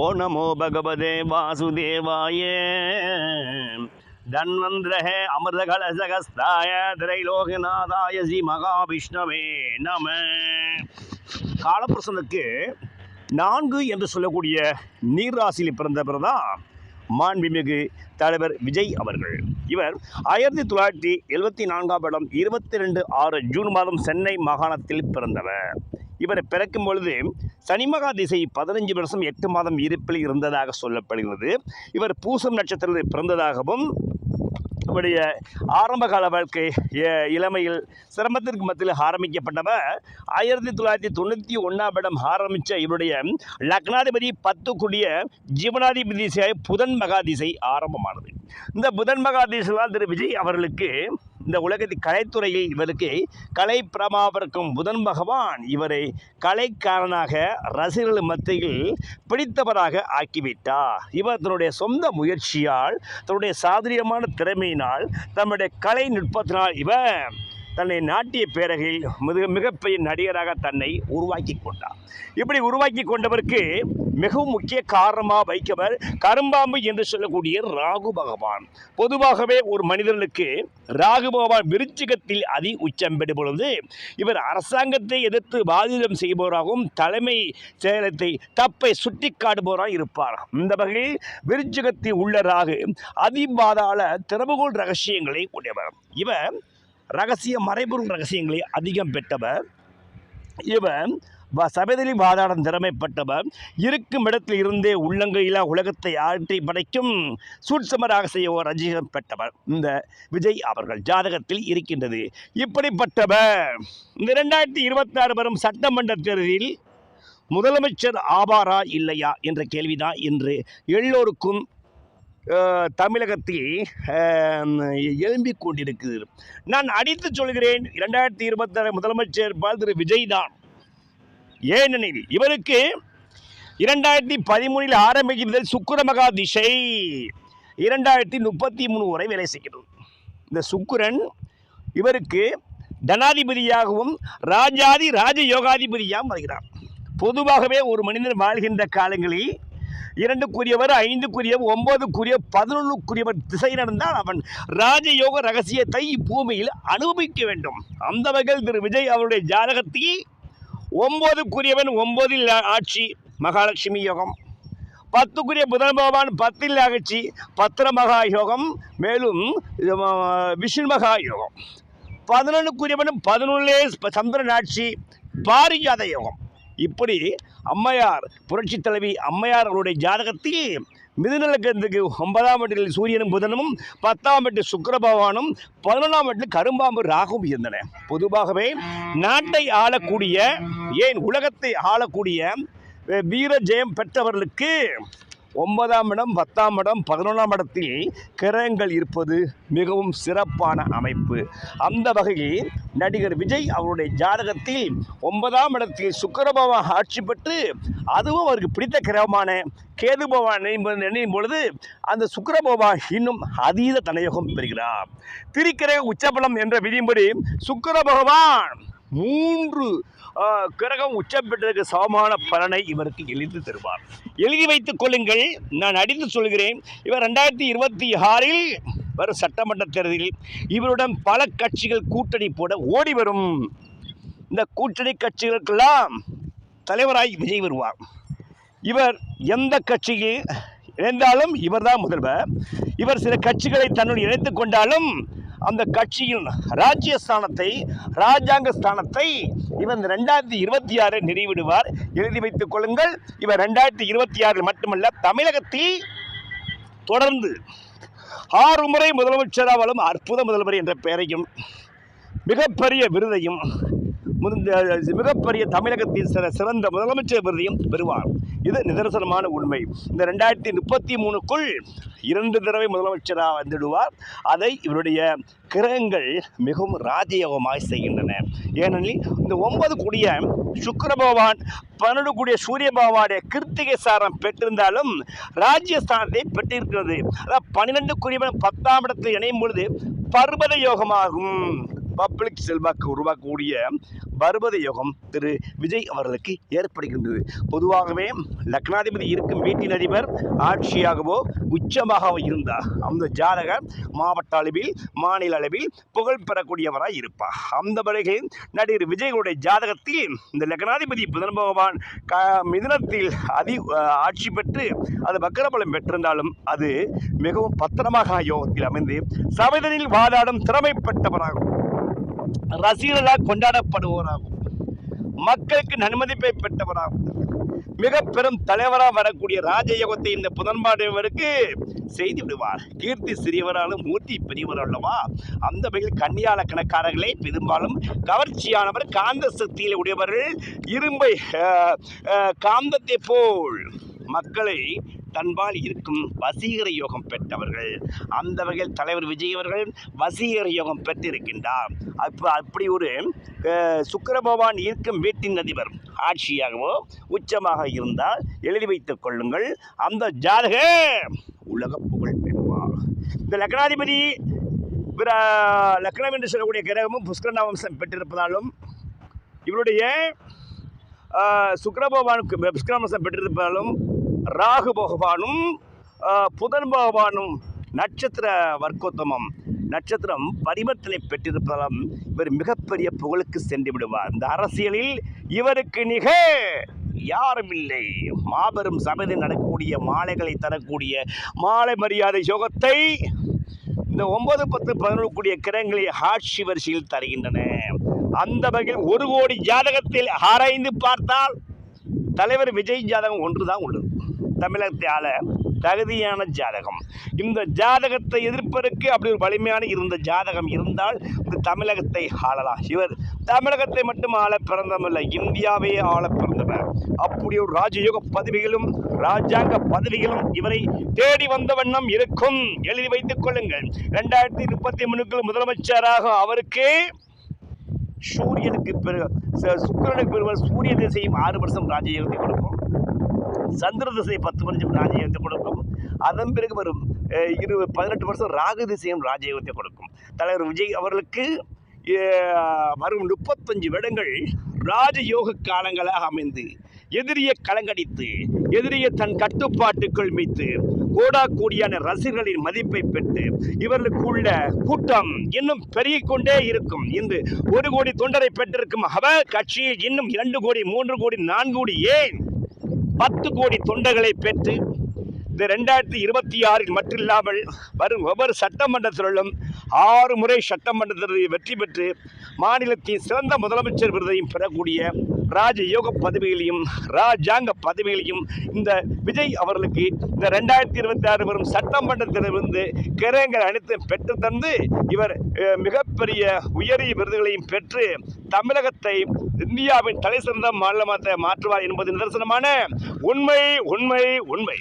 ஓ நமோ பகவதே வாசுதேவாய. தன்வந்திரஹ அமிர்த கலசகஸ்தாய திரைலோகநாதாய ஸ்ரீ மகாவிஷ்ணவே நம. காலபுருஷனுக்கு நான்கு என்று சொல்லக்கூடிய நீர்ராசியில் பிறந்தவர் தான் மாண்புமிகு தலைவர் விஜய் அவர்கள். இவர் ஆயிரத்தி தொள்ளாயிரத்தி எழுபத்தி நான்காம் வருடம் இருபத்தி ரெண்டு ஆறு ஜூன் மாதம் சென்னை மாகாணத்தில் பிறந்தவர். இவர் பிறக்கும் பொழுது சனிமகா திசை பதினஞ்சு வருஷம் எட்டு மாதம் இருப்பில் இருந்ததாக சொல்லப்படுகிறது. இவர் பூசம் நட்சத்திரத்தில் பிறந்ததாகவும் இவருடைய ஆரம்பகால வாழ்க்கை இளமையில் சிரமத்திற்கு மத்தியில் ஆரம்பிக்கப்பட்டவர். ஆயிரத்தி தொள்ளாயிரத்தி தொண்ணூற்றி ஒன்றாம் இடம் ஆரம்பித்த இவருடைய லக்னாதிபதி பத்து கூடிய ஜீவனாதிபதி திசையாக புதன் மகாதிசை ஆரம்பமானது. இந்த புதன் மகாதிசைதான் திரு விஜய் அவர்களுக்கு இந்த உலகத்தின் கலைத்துறையில் இவருக்கு கலை பிரமாவிற்கும் புதன் பகவான் இவரை கலைக்காரனாக ரசிகர்கள் மத்தியில் பிடித்தவராக ஆக்கிவிட்டார். இவர் தன்னுடைய சொந்த முயற்சியால் தன்னுடைய சாதுரியமான திறமையினால் தன்னுடைய கலை நுட்பத்தினால் இவர் தன்னை நாட்டிய பேரகையில் மிக மிகப்பெரிய நடிகராக தன்னை உருவாக்கி கொண்டார். இப்படி உருவாக்கி கொண்டவருக்கு மிகவும் முக்கிய காரணமாக வைக்கவர் கரும்பாம்பு என்று சொல்லக்கூடிய ராகு பகவான். பொதுவாகவே ஒரு மனிதர்களுக்கு ராகு பகவான் விருச்சிகத்தில் அதி உச்சம் பெறும் பொழுது இவர் அரசாங்கத்தை எதிர்த்து வாதிடம் செய்பவராகவும் தலைமை செயலத்தை தப்பை சுட்டி காட்டுபவராக இருப்பார். இந்த வகையில் விருச்சிகத்தில் உள்ள ராகு அதிபாதாள திறவுகோள் ரகசியங்களை உடையவர். இவர் ரகசிய மறைபொருள் ரகசியங்களை அதிகம் பெற்றவர். இவன் வ- சபதலி வாதாடம் திறமைப்பட்டவர் இருக்கும் இடத்தில் இருந்தே உள்ளங்கையிலா உலகத்தை ஆற்றி படைக்கும் சூட்சமராக செய்ய ஒரு ரஜிகம் பெற்றவர். இந்த விஜய் அவர்கள் ஜாதகத்தில் இருக்கின்றது. இப்படிப்பட்டவர். இந்த ரெண்டாயிரத்தி இருபத்தி ஆறு வரும் சட்டமன்ற தேர்தலில் முதலமைச்சர் ஆவாரா இல்லையா என்ற கேள்விதான் இன்று எல்லோருக்கும் தமிழகத்தில் எழும்பிக் கொண்டிருக்கிறது. நான் அடித்து சொல்கிறேன் இரண்டாயிரத்தி இருபத்தாறு முதலமைச்சர் பால் திரு விஜய் தான் ஏனெனில் இவருக்கு இரண்டாயிரத்தி பதிமூணில் ஆரம்பிக்கிறது சுக்கிரமகா திசை இரண்டாயிரத்தி முப்பத்தி மூணு வரை வேலை செய்கிறது. இந்த சுக்குரன் இவருக்கு தனாதிபதியாகவும் ராஜாதி ராஜ யோகாதிபதியாகவும் வருகிறார். பொதுவாகவே ஒரு மனிதன் வாழ்கின்ற காலங்களில் இரண்டுக்குரியவர் ஐந்துக்குரியவர் ஒன்பதுக்குரிய பதினொன்றுக்குரியவர் திசை நடந்தால் அவன் ராஜயோக ரகசியத்தை பூமியில் அனுபவிக்க வேண்டும். அந்த வகையில் திரு விஜய் அவருடைய ஜாதகத்தை ஒன்பதுக்குரியவன் ஒன்பதில் ஆட்சி மகாலட்சுமி யோகம். பத்துக்குரிய புதன் பகவான் பத்தில் அகழ்ச்சி பத்திர மகா யோகம் மேலும் விஷ்ணு மகா யோகம். பதினொன்றுக்குரியவனும் பதினொன்றிலே சந்திரன் ஆட்சி பாரிஜாத யோகம். இப்படி அம்மையார் புரட்சி தலைவி அம்மையார் அவருடைய ஜாதகத்தில் மிதுநலக்கத்துக்கு ஒன்பதாம் வீட்டில் சூரியனும் புதனும் பத்தாம் வீட்டில் சுக்கரபகவானும் பதினொன்றாம் வீட்டில் கரும்பாம்பு ராகும் இருந்தன. பொதுவாகவே நாட்டை ஆளக்கூடிய ஏன் உலகத்தை ஆளக்கூடிய வீர ஜெயம் பெற்றவர்களுக்கு ஒன்பதாம் இடம் பத்தாம் இடம் பதினொன்றாம் இடத்தில் கிரகங்கள் இருப்பது மிகவும் சிறப்பான அமைப்பு. அந்த வகையில் நடிகர் விஜய் அவருடைய ஜாதகத்தில் ஒன்பதாம் இடத்தில் சுக்கிர ஆட்சி பெற்று அதுவும் அவருக்கு பிடித்த கிரகமான கேது பகவான் என்பது நினையும் பொழுது அந்த சுக்கிர இன்னும் அதீத தனயோகம் பெறுகிறார். திரிக்கிரக உச்சபலம் என்ற விதியின்படி சுக்கர பகவான் மூன்று கிரகம் உச்சம் பெற்றதற்கு சமமான பலனை இவருக்கு எழுதி தருவார். எழுதி வைத்துக் கொள்ளுங்கள். நான் அடித்து சொல்கிறேன். இவர் ரெண்டாயிரத்தி இருபத்தி ஆறில் வரும் சட்டமன்ற தேர்தலில் இவருடன் பல கட்சிகள் கூட்டணி போட ஓடி வரும். இந்த கூட்டணி கட்சிகளுக்கெல்லாம் தலைவராய் விஜய் வருவார். இவர் எந்த கட்சியில் இணைந்தாலும் இவர்தான் முதல்வர். இவர் சில கட்சிகளை தன்னுடன் இணைத்து கொண்டாலும் அந்த கட்சியின் ராஜ்ய ஸ்தானத்தை ராஜாங்க ஸ்தானத்தை இவர் இந்த ரெண்டாயிரத்தி இருபத்தி ஆறு நிறைவிடுவார். எழுதி வைத்துக் கொள்ளுங்கள் இவர் ரெண்டாயிரத்தி இருபத்தி ஆறில் மட்டுமல்ல தமிழகத்தில் தொடர்ந்து ஆறு முறை முதலமைச்சராவாலும் அற்புத முதல்வர் என்ற பெயரையும் மிகப்பெரிய விருதையும் மிகப்பெரிய தமிழகத்தின் சிறந்த முதலமைச்சர் விருதையும் பெறுவார். இது நிதர்சனமான உண்மை. இந்த ரெண்டாயிரத்தி முப்பத்தி மூணுக்குள் இரண்டு தடவை முதலமைச்சராக வந்துடுவார். அதை இவருடைய கிரகங்கள் மிகவும் ராஜயோகமாக செய்கின்றன. ஏனெனில் இந்த ஒன்பது கூடிய சுக்கர பகவான் பன்னெண்டு கூடிய சூரிய பகவானுடைய கிருத்திகை சாரம் பெற்றிருந்தாலும் ராஜ்யஸ்தானத்தை பெற்றிருக்கிறது. அதாவது பன்னிரெண்டு குறிவன் பத்தாம் இடத்தில் இணையும் பொழுது பர்வத யோகமாகும். பப்ளிக் செல்வாக்கு உருவாக்கக்கூடிய பர்வத யோகம் திரு விஜய் அவர்களுக்கு ஏற்படுகின்றது. பொதுவாகவே லக்னாதிபதி இருக்கும் வீட்டின் அதிபர் ஆட்சியாகவோ உச்சமாகவோ இருந்தார். அந்த ஜாதகர் மாவட்ட அளவில் மாநில அளவில் புகழ் பெறக்கூடியவராக இருப்பார். அந்த பிறகு நடிகர் விஜயனுடைய ஜாதகத்தில் இந்த லக்னாதிபதி புதன் பகவான் க மிதுனத்தில் அதி ஆட்சி பெற்று அது வக்கரபலம் பெற்றிருந்தாலும் அது மிகவும் பத்திரமாக யோகத்தில் அமைந்து சபைதனில் வாதாடும் திறமை பெற்றவராகும். ரசிகர்களால் கொண்டாடப்படுபவராகும் மக்களுக்கு நன்மதிப்பை பெற்றவராகும். மிக பெரும் தலைவராக வரக்கூடிய ராஜயோகத்தை இந்த புதன்பாடுவருக்கு செய்து விடுவார். கீர்த்தி சிறியவராலும் மூர்த்தி பெரியவர் அல்லவா? அந்த வகையில் கன்னியால கணக்காரர்களே பெரும்பாலும் கவர்ச்சியானவர் காந்த சக்தியில் உடையவர்கள் இரும்பை அஹ், காந்தத்தை போல் மக்களை தன்பால் இருக்கும் வசீகர யோகம் பெற்றவர்கள். அந்த வகையில் தலைவர் விஜய் அவர்கள் வசீகர யோகம் பெற்றிருக்கின்றார். அப்போ அப்படி ஒரு சுக்கர பகவான் இருக்கும் வீட்டின் அதிபர் ஆட்சியாகவோ உச்சமாக இருந்தால் எழுதி வைத்துக் கொள்ளுங்கள். அந்த ஜாதக உலக புகழ் பெறுவார். இந்த லக்னாதிபதி பிற லக்னம் என்று சொல்லக்கூடிய கிரகமும் புஷ்கரநாவம்சம் பெற்றிருப்பதாலும் இவருடைய சுக்கரபகவானுக்கு புஷ்கரநாமசம் பெற்றிருப்பதாலும் ராகு பகவானும் புதன் பகவானும் நட்சத்திர வர்க்கோத்தமம் நட்சத்திரம் பரிவர்த்தனை பெற்றிருப்பதாலும் இவர் மிகப்பெரிய புகழுக்கு சென்று விடுவார். இந்த அரசியலில் இவருக்கு நிக யாரும் இல்லை மாபெரும் சபையில் நடக்கக்கூடிய மாலைகளை தரக்கூடிய மாலை மரியாதை யோகத்தை இந்த ஒன்பது பத்து பதினொன்று கூடிய கிரகங்களை ஆட்சி வரிசையில் தருகின்றன. அந்த வகையில் ஒரு கோடி ஜாதகத்தில் ஆராய்ந்து பார்த்தால் தலைவர் விஜய் ஜாதகம் ஒன்று தான் உள்ளது. தமிழகத்தை ஆள தகுதியான ஜாதகம். இந்த ஜாதகத்தை எதிர்ப்பதற்கு அப்படி ஒரு வலிமையான இருந்த ஜாதகம் இருந்தால் இந்த தமிழகத்தை ஆளலாம். இவர் தமிழகத்தை மட்டும் ஆள பிறந்தமில்லை இந்தியாவே ஆள பிறந்தவர். அப்படி ஒரு ராஜயோக பதவிகளும் ராஜாங்க பதவிகளும் இவரை தேடி வந்த வண்ணம் இருக்கும். எழுதி வைத்துக் கொள்ளுங்கள். ரெண்டாயிரத்தி முப்பத்தி மூணுக்குள் முதலமைச்சராக அவருக்கு சூரியனுக்கு பெரு ச- பெறுவர் சூரிய திசையும் ஆறு வருஷம் ராஜயோகத்தை கொடுக்கும். சந்திர திசை பத்து வருஷம் ராஜயோகத்தை கொடுக்கும். அதன் பிறகு வரும் இரு பதினெட்டு வருஷம் ராகு திசையும் ராஜயோகத்தை கொடுக்கும். தலைவர் விஜய் அவர்களுக்கு வரும் முப்பத்தஞ்சு வருடங்கள் ராஜயோக காலங்களாக அமைந்து எதிரியை கலங்கடித்து எதிரியை தன் கட்டுப்பாட்டுக்குள் மீத்து கோடா கோடியான ரசிகர்களின் மதிப்பை பெற்று இவர்களுக்குள்ள கூட்டம் இன்னும் பெருகிக் கொண்டே இருக்கும் இன்று ஒரு கோடி தொண்டரை பெற்றிருக்கும் அவர் கட்சியில் இன்னும் இரண்டு கோடி மூன்று கோடி நான்கு கோடி ஏன் பத்து கோடி தொண்டர்களை பெற்று இந்த ரெண்டாயிரத்தி இருபத்தி ஆறில் மற்றில்லாமல் வரும் ஒவ்வொரு சட்டமன்றத்திலும் ஆறு முறை சட்டமன்றத்தில் வெற்றி பெற்று மாநிலத்தின் சிறந்த முதலமைச்சர் விருதையும் பெறக்கூடிய ராஜயோக பதவிகளையும் ராஜாங்க பதவிகளையும் இந்த விஜய் அவர்களுக்கு இந்த ரெண்டாயிரத்தி இருபத்தி ஆறு வரும் சட்டமன்றத்திலிருந்து கிரகங்கள் அனைத்தும் பெற்று தந்து இவர் மிகப்பெரிய உயரிய விருதுகளையும் பெற்று தமிழகத்தை இந்தியாவின் தலை சிறந்த மாநிலமாக மாற்றுவார் என்பது நிதர்சனமான உண்மை உண்மை உண்மை.